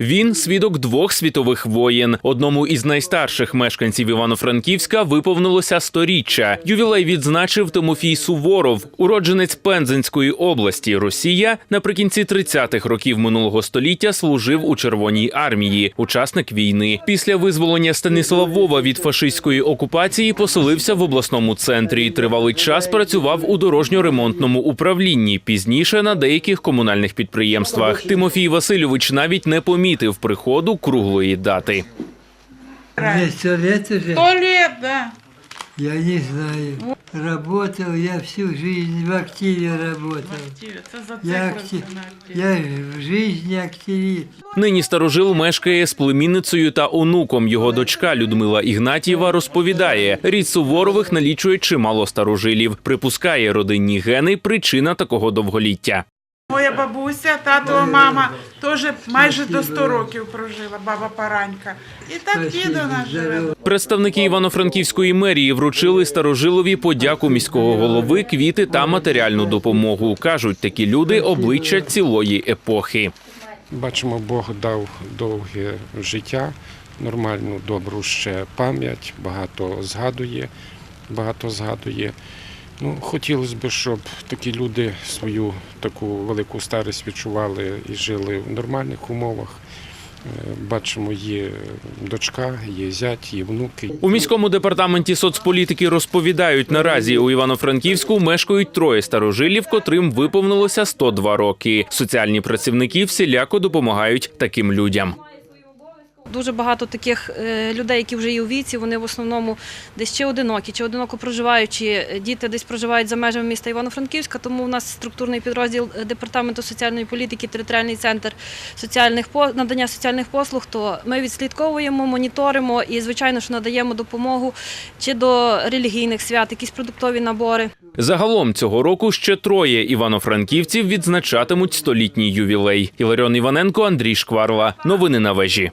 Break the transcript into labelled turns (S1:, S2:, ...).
S1: Він свідок двох світових воєн. Одному із найстарших мешканців Івано-Франківська виповнилося сторіччя. Ювілей відзначив Тимофій Суворов, уродженець Пензенської області. Росія наприкінці 30-х років минулого століття служив у Червоній армії, учасник війни. Після визволення Станіславова від фашистської окупації поселився в обласному центрі. Тривалий час працював у дорожньо-ремонтному управлінні. Пізніше на деяких комунальних підприємствах. Тимофій Васильович навіть не помітив приходу круглої дати.
S2: Мне сто лет уже,
S3: Сто лет, да.
S2: я не знаю. Работал, я всю жизнь в активе работал.
S3: Це
S2: Я, актив... я в жизни активист.
S1: Нині старожил мешкає з племінницею та онуком. Його дочка Людмила Ігнатієва розповідає, рід Суворових налічує чимало старожилів. Припускає родинні гени причина такого довголіття.
S3: Бабуся, татова мама теж майже до 100 років прожила, баба Паранька. І так дідо наш живе.
S1: Представники Івано-Франківської мерії вручили старожилові подяку міського голови, квіти та матеріальну допомогу. кажуть, такі люди обличчя цілої епохи.
S4: Бачимо, Бог дав довге життя, нормальну, добру ще пам'ять, багато згадує, багато згадує. Ну, хотілося б, щоб такі люди свою таку велику старість відчували і жили в нормальних умовах. Е, Бачимо, є дочка, є зять, є внуки.
S1: У міському департаменті соцполітики розповідають, наразі у Івано-Франківську мешкають троє старожилів, котрим виповнилося 102 роки. Соціальні працівники всіляко допомагають таким людям.
S5: Дуже багато таких е, людей, які вже є у віці, вони в основному десь чи одинокі, чи одиноко проживаючі. Е, Діти десь проживають за межами міста Івано-Франківська, тому у нас структурний підрозділ е, департаменту соціальної політики, територіальний центр соціальних надання соціальних послуг. То ми відслідковуємо, моніторимо і, звичайно, що надаємо допомогу чи до релігійних свят, якісь продуктові набори.
S1: Загалом цього року ще троє івано-франківців відзначатимуть столітній ювілей. Іларіон Іваненко, Андрій Шкварла. Новини на вежі.